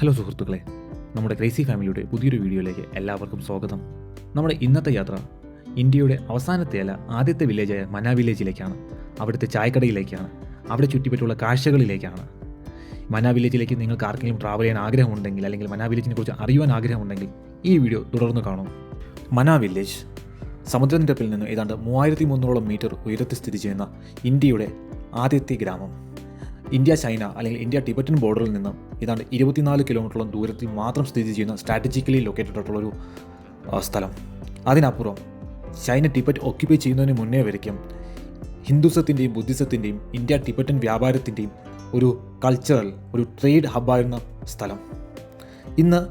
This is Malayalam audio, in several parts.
ഹലോ സുഹൃത്തുക്കളെ. നമ്മുടെ ക്രേസി ഫാമിലിയുടെ പുതിയൊരു വീഡിയോയിലേക്ക് എല്ലാവർക്കും സ്വാഗതം. നമ്മുടെ ഇന്നത്തെ യാത്ര ഇന്ത്യയുടെ അവസാനത്തെ അല്ല ആദ്യത്തെ വില്ലേജായ മന വില്ലേജിലേക്കാണ് അവിടുത്തെ ചായക്കടയിലേക്കാണ്. അവിടെ ചുറ്റിപ്പറ്റുള്ള കാഴ്ചകളിലേക്കാണ്. മന വില്ലേജിലേക്ക് നിങ്ങൾക്ക് ആർക്കെങ്കിലും ട്രാവൽ ചെയ്യാൻ ആഗ്രഹമുണ്ടെങ്കിൽ അല്ലെങ്കിൽ മന വില്ലേജിനെ കുറിച്ച് അറിയുവാൻ ആഗ്രഹമുണ്ടെങ്കിൽ ഈ വീഡിയോ തുടർന്ന് കാണും. മന വില്ലേജ് സമുദ്രനിരപ്പിൽ നിന്ന് ഏതാണ്ട് മൂവായിരത്തി മുന്നൂറോളം മീറ്റർ ഉയരത്തിൽ സ്ഥിതി ചെയ്യുന്ന ഇന്ത്യയുടെ ആദ്യത്തെ ഗ്രാമം. ഇന്ത്യ ചൈന അല്ലെങ്കിൽ ഇന്ത്യ ടിബറ്റൻ ബോർഡറിൽ നിന്ന് ഏതാണ്ട് ഇരുപത്തിനാല് കിലോമീറ്ററോളം ദൂരത്തിൽ മാത്രം സ്ഥിതി ചെയ്യുന്ന സ്ട്രാറ്റജിക്കലി ലൊക്കേറ്റഡ് ആയിട്ടുള്ളൊരു സ്ഥലം. അതിനപ്പുറം ചൈന ടിബറ്റ് ഓക്യുപ്പൈ ചെയ്യുന്നതിന് മുന്നേ വരയ്ക്കും ഹിന്ദുസത്തിന്റെയും ബുദ്ധിസത്തിന്റെയും ഇന്ത്യ ടിബറ്റൻ വ്യാപാരത്തിന്റെയും ഒരു കൾച്ചറൽ ഒരു ട്രേഡ് ഹബ്ബായിരുന്ന സ്ഥലം. ഇന്ന്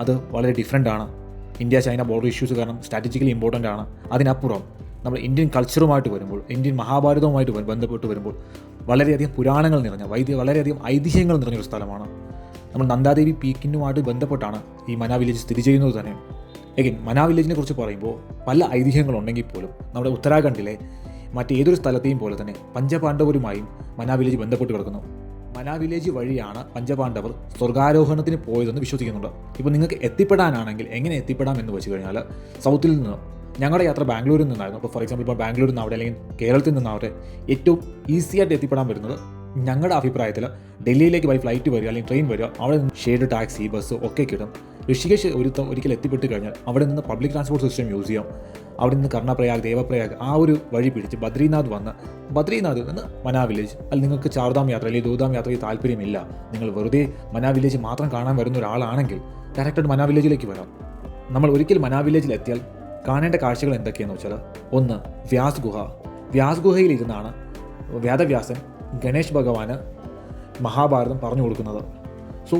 അത് വളരെ ഡിഫറെന്റ് ആണ്. ഇന്ത്യ ചൈന ബോർഡർ ഇഷ്യൂസ് കാരണം സ്ട്രാറ്റജിക്കലി ഇമ്പോർട്ടന്റ് ആണ്. അതിനപ്പുറം നമ്മൾ ഇന്ത്യൻ കൾച്ചറുമായിട്ട് വരുമ്പോൾ ഇന്ത്യൻ മഹാഭാരതവുമായിട്ട് ബന്ധപ്പെട്ട് വരുമ്പോൾ വളരെയധികം പുരാണങ്ങൾ നിറഞ്ഞ വൈദ്യ വളരെയധികം ഐതിഹ്യങ്ങൾ നിറഞ്ഞൊരു സ്ഥലമാണ്. നമ്മൾ നന്ദാദേവി പീക്കിനുമായിട്ട് ബന്ധപ്പെട്ടാണ് ഈ മന വില്ലേജ് സ്ഥിതി ചെയ്യുന്നത് തന്നെ. എഗിൻ മന വില്ലേജിനെ കുറിച്ച് പറയുമ്പോൾ പല ഐതിഹ്യങ്ങളുണ്ടെങ്കിൽ പോലും നമ്മുടെ ഉത്തരാഖണ്ഡിലെ മറ്റേതൊരു സ്ഥലത്തെയും പോലെ തന്നെ പഞ്ചപാണ്ഡവരുമായും മന വില്ലേജ് ബന്ധപ്പെട്ട് കിടക്കുന്നു. മന വില്ലേജ് വഴിയാണ് പഞ്ചപാണ്ഡവർ സ്വർഗാരോഹണത്തിന് പോയതെന്ന് വിശ്വസിക്കുന്നുണ്ട്. ഇപ്പോൾ നിങ്ങൾക്ക് എത്തിപ്പെടാനാണെങ്കിൽ എങ്ങനെ എത്തിപ്പെടാം എന്ന് വെച്ച് കഴിഞ്ഞാൽ സൗത്തിൽ നിന്ന് ഞങ്ങളുടെ യാത്ര ബാംഗ്ലൂരിൽ നിന്നായിരുന്നു. അപ്പോൾ ഫോർ എക്സാമ്പിൾ ഇപ്പോൾ ബാംഗ്ലൂരിൽ നിന്ന് അവിടെ അല്ലെങ്കിൽ കേരളത്തിൽ നിന്നാവട്ടെ ഏറ്റവും ഈസി ആയിട്ട് എത്തിപ്പെടാൻ പറ്റുന്നത് ഞങ്ങളുടെ അഭിപ്രായത്തിൽ ഡൽഹിയിലേക്ക് പോയി ഫ്ലൈറ്റ് വരിക അല്ലെങ്കിൽ ട്രെയിൻ വരിക അവിടെ നിന്ന് ഷെയ്ഡ് ടാക്സി ബസ് ഒക്കെ കിട്ടും. ഋഷികേശ് ഒരു ഒരിക്കൽ എത്തിപ്പെട്ട് കഴിഞ്ഞാൽ അവിടെ നിന്ന് പബ്ലിക് ട്രാൻസ്പോർട്ട് സിസ്റ്റം യൂസ് ചെയ്യാം. അവിടെ നിന്ന് കർണപ്രയാഗ് ദേവപ്രയാഗ് ആ ഒരു വഴി പിടിച്ച് ബദ്രീനാഥ് വന്ന് ബദ്രീനാഥിൽ നിന്ന് മനാ വില്ലേജ് അല്ലെങ്കിൽ നിങ്ങൾക്ക് ചാർധാം യാത്ര അല്ലെങ്കിൽ ദൂതാം യാത്രയിൽ താല്പര്യമില്ല. നിങ്ങൾ വെറുതെ മനാ വില്ലേജ് മാത്രം കാണാൻ വരുന്ന ഒരാളാണെങ്കിൽ ഡയറക്റ്റായിട്ട് മനാ വില്ലേജിലേക്ക് വരാം. നമ്മൾ ഒരിക്കൽ മനാ വില്ലേജിൽ എത്തിയാൽ കാണേണ്ട കാഴ്ചകൾ എന്തൊക്കെയാണെന്ന് വെച്ചാൽ ഒന്ന് വ്യാസ് ഗുഹ വ്യാസ് ഗുഹയിൽ ഇരുന്നാണ് വേദവ്യാസൻ ഗണേഷ് ഭഗവാന് മഹാഭാരതം പറഞ്ഞു കൊടുക്കുന്നത്. സോ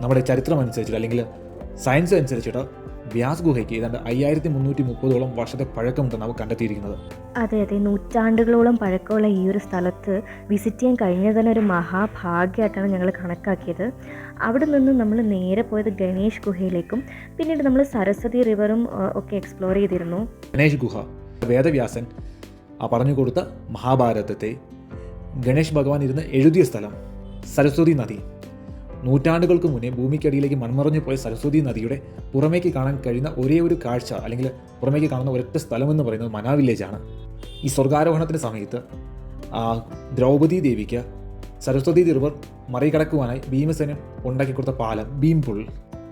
നമ്മുടെ ചരിത്രം അനുസരിച്ചിട്ട് അല്ലെങ്കിൽ സയൻസ് അനുസരിച്ചിട്ട് വ്യാസ് ഗുഹയ്ക്ക് ഏതാണ്ട് അയ്യായിരത്തി മുന്നൂറ്റി മുപ്പതോളം വർഷത്തെ പഴക്കമുണ്ടെന്ന് അവർ കണ്ടെത്തിയിരിക്കുന്നത്. അതെ അതെ. നൂറ്റാണ്ടുകളോളം പഴക്കമുള്ള ഈ ഒരു സ്ഥലത്ത് വിസിറ്റ് ചെയ്യാൻ കഴിഞ്ഞത് തന്നെ ഒരു മഹാഭാഗ്യമായിട്ടാണ് ഞങ്ങൾ കണക്കാക്കിയത്. അവിടെ നിന്ന് നമ്മൾ നേരെ പോയത് ഗണേഷ് ഗുഹയിലേക്കും പിന്നീട് നമ്മൾ സരസ്വതി റിവറും ഒക്കെ എക്സ്പ്ലോർ ചെയ്തിരുന്നു. ഗണേഷ് ഗുഹ വേദവ്യാസൻ ആ പറഞ്ഞു കൊടുത്ത മഹാഭാരതത്തെ ഗണേഷ് ഭഗവാൻ ഇരുന്ന് എഴുതിയ സ്ഥലം സരസ്വതി നദി. നൂറ്റാണ്ടുകൾക്ക് മുന്നേ ഭൂമിക്കടിയിലേക്ക് മൺമറഞ്ഞു പോയ സരസ്വതി നദിയുടെ പുറമേക്ക് കാണാൻ കഴിയുന്ന ഒരേ ഒരു കാഴ്ച അല്ലെങ്കിൽ പുറമേക്ക് കാണുന്ന ഒരൊറ്റ സ്ഥലം എന്ന് പറയുന്നത് മനാ വില്ലേജാണ് ഈ സ്വർഗാരോഹണത്തിന്റെ സമയത്ത് ദ്രൗപദി ദേവിക്ക് സരസ്വതി റിവർ മറികടക്കുവാനായി ഭീമസേനൻ ഉണ്ടാക്കി കൊടുത്ത പാലം ഭീം പുൾ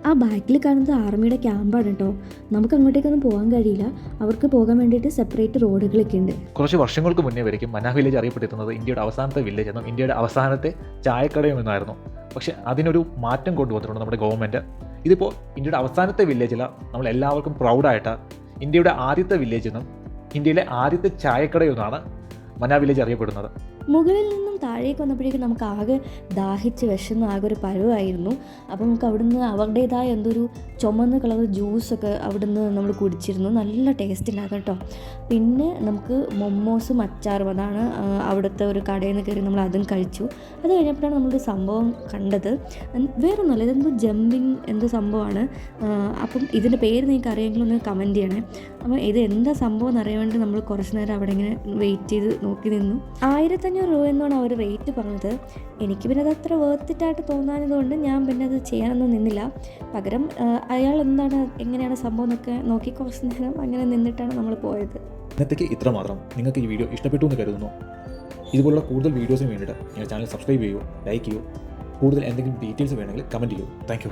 ആ ബാക്കിൽ കാണുന്നത് ആർമിയുടെ ക്യാമ്പാണ് കേട്ടോ നമുക്ക് അങ്ങോട്ടേക്കൊന്നും പോകാൻ കഴിയില്ല. അവർക്ക് പോകാൻ വേണ്ടിയിട്ട് സെപ്പറേറ്റ് റോഡുകളൊക്കെ ഉണ്ട്. കുറച്ച് വർഷങ്ങൾക്ക് മുന്നേ വരയ്ക്കും. മനാ വില്ലേജ് അറിയപ്പെട്ടിരുന്നത് ഇന്ത്യയുടെ അവസാനത്തെ വില്ലേജ് എന്നും ഇന്ത്യയുടെ അവസാനത്തെ ചായക്കടയും എന്നായിരുന്നു പക്ഷേ അതിനൊരു മാറ്റം കൊണ്ടുവന്നിട്ടുണ്ട് നമ്മുടെ ഗവൺമെന്റ് ഇതിപ്പോൾ ഇന്ത്യയുടെ അവസാനത്തെ വില്ലേജില നമ്മൾ എല്ലാവർക്കും പ്രൗഡായിട്ട് ഇന്ത്യയുടെ ആദ്യത്തെ വില്ലേജ് എന്നും ഇന്ത്യയിലെ ആദ്യത്തെ ചായക്കടയെന്നാണ് മനാ വില്ലേജ് അറിയപ്പെടുന്നത്. മുകളിൽ നിന്നും താഴേക്ക് വന്നപ്പോഴേക്കും നമുക്ക് ആകെ ദാഹിച്ച് വിശന്ന് ആകെ ഒരു പരുവായിരുന്നു. അപ്പോൾ നമുക്ക് അവിടുന്ന് അവരുടേതായ എന്തൊരു ചുമന്ന കളർ ജ്യൂസൊക്കെ അവിടുന്ന് നമ്മൾ കുടിച്ചിരുന്നു. നല്ല ടേസ്റ്റ് ഉണ്ടാകും കേട്ടോ. പിന്നെ നമുക്ക് മൊമ്മോസും അച്ചാറും അതാണ് അവിടുത്തെ ഒരു കടയിൽ നിന്ന് കയറി നമ്മൾ അതും കഴിച്ചു. അത് കഴിഞ്ഞപ്പോഴാണ് നമ്മളൊരു സംഭവം കണ്ടത്. വേറെ ഒന്നുമല്ല ഇതെന്തോ ജമ്പിങ് എന്തോ സംഭവമാണ്. അപ്പം ഇതിന്റെ പേര് നിങ്ങൾക്ക് അറിയാമെങ്കിൽ ഒന്ന് കമന്റ് ചെയ്യണേ. അപ്പോൾ ഇത് എന്താ സംഭവം എന്ന് എന്നറിയാൻ വേണ്ടി നമ്മൾ കുറച്ച് നേരം അവിടെ ഇങ്ങനെ വെയിറ്റ് ചെയ്ത് നോക്കി നിന്നു. ആയിരത്തഞ്ഞൂറ് രൂപ എന്നാണ് അവർ റേറ്റ് പറഞ്ഞത്. എനിക്ക് പിന്നെ അത് അത്ര വേർത്തിട്ടായിട്ട് തോന്നാനതുകൊണ്ട് ഞാൻ പിന്നെ അത് ചെയ്യാനൊന്നും നിന്നില്ല. പകരം അയാൾ എന്താണ് എങ്ങനെയാണ് സംഭവം എന്നൊക്കെ നോക്കി കുറച്ച് നേരം അങ്ങനെ നിന്നിട്ടാണ് നമ്മൾ പോയത്. ഇന്നത്തേക്ക് ഇത്ര മാത്രം നിങ്ങൾക്ക് ഈ വീഡിയോ ഇഷ്ടപ്പെട്ടു എന്ന് കരുതുന്നു. ഇതുപോലുള്ള കൂടുതൽ വീഡിയോസിന് വേണ്ടിയിട്ട് ഞങ്ങളുടെ ചാനൽ സബ്സ്ക്രൈബ് ചെയ്യൂ ലൈക്ക് ചെയ്യൂ. കൂടുതൽ എന്തെങ്കിലും ഡീറ്റെയിൽസ് വേണമെങ്കിൽ കമന്റ് ചെയ്യൂ. താങ്ക്